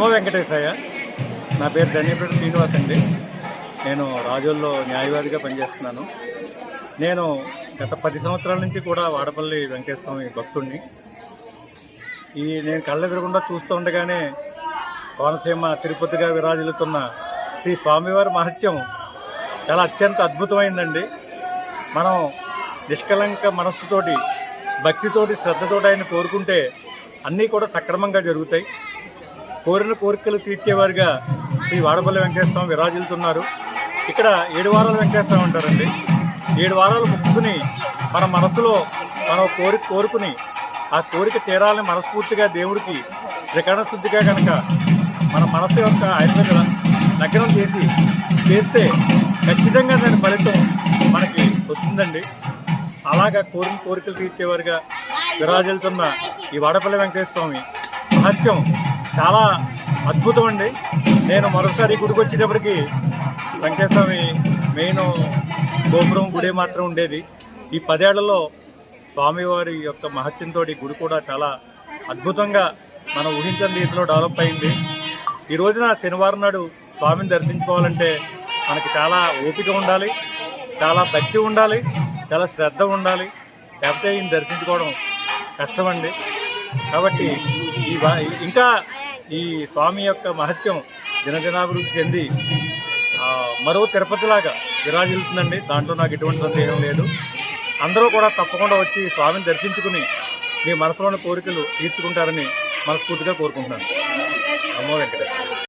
నమో వెంకటేశయ్య. నా పేరు ధన్యపేట శ్రీనివాస్ అండి. నేను రాజోల్లో న్యాయవాదిగా పనిచేస్తున్నాను. నేను గత పది సంవత్సరాల నుంచి కూడా వాడపల్లి వెంకటేశ్వర భక్తుణ్ణి. భక్తుడిని ఈ నేను కళ్ళెదురకుండా చూస్తూ ఉండగానే కోనసీమ తిరుపతిగా విరాజిల్లుతున్న శ్రీ స్వామివారి మహత్యం చాలా అత్యంత అద్భుతమైందండి. మనం నిష్కలంక మనస్సుతోటి భక్తితోటి శ్రద్ధతోటి ఆయన కోరుకుంటే అన్నీ కూడా సక్రమంగా జరుగుతాయి. కోరిన కోరికలు తీర్చేవారుగా శ్రీ వాడపల్లి వెంకటేశ్వరం విరాజిల్తున్నారు ఇక్కడ ఏడు వారాలు వెంకటేశ్వర ఉంటారండి. ఏడు వారాలు ముక్కుని మన మనసులో మనం కోరిక కోరుకుని ఆ కోరిక తీరాలని మనస్ఫూర్తిగా దేవుడికి త్రికరణ శుద్ధిగా కనుక మన మనసు యొక్క ఆయన నగ్నం చేసి చేస్తే ఖచ్చితంగా దాని ఫలితం మనకి వస్తుందండి. అలాగా కోరిన కోరికలు తీర్చేవారుగా విరాజిల్తున్న ఈ వాడపల్లి వెంకటేశ్వర స్వామి మహత్యం చాలా అద్భుతం అండి. నేను మరోసారి గుడికి వచ్చేటప్పటికి వెంకటేశ్వర మెయిన్ గోపురం గుడి మాత్రం ఉండేది. ఈ పదేళ్ళలో స్వామివారి యొక్క మహత్యంతో గుడి కూడా చాలా అద్భుతంగా మనం ఊహించని రీతిలో డెవలప్ అయింది. ఈ రోజున శనివారం నాడు స్వామిని దర్శించుకోవాలంటే మనకి చాలా ఓపిక ఉండాలి చాలా భక్తి ఉండాలి చాలా శ్రద్ధ ఉండాలి. లేకపోతే ఈయన దర్శించుకోవడం కష్టమండి. కాబట్టి ఈ ఇంకా ఈ స్వామి యొక్క మహత్యం దినదినాభివృద్ధి చెంది మరో తిరుపతిలాగా విరాజిల్లుతుందండి. దాంట్లో నాకు ఎటువంటి సందేహం లేదు. అందరూ కూడా తప్పకుండా వచ్చి స్వామిని దర్శించుకుని మీ మనసులోని కోరికలు తీర్చుకుంటారని మనస్ఫూర్తిగా కోరుకుంటున్నాను. అమ్మో వెంకటేశ్వర.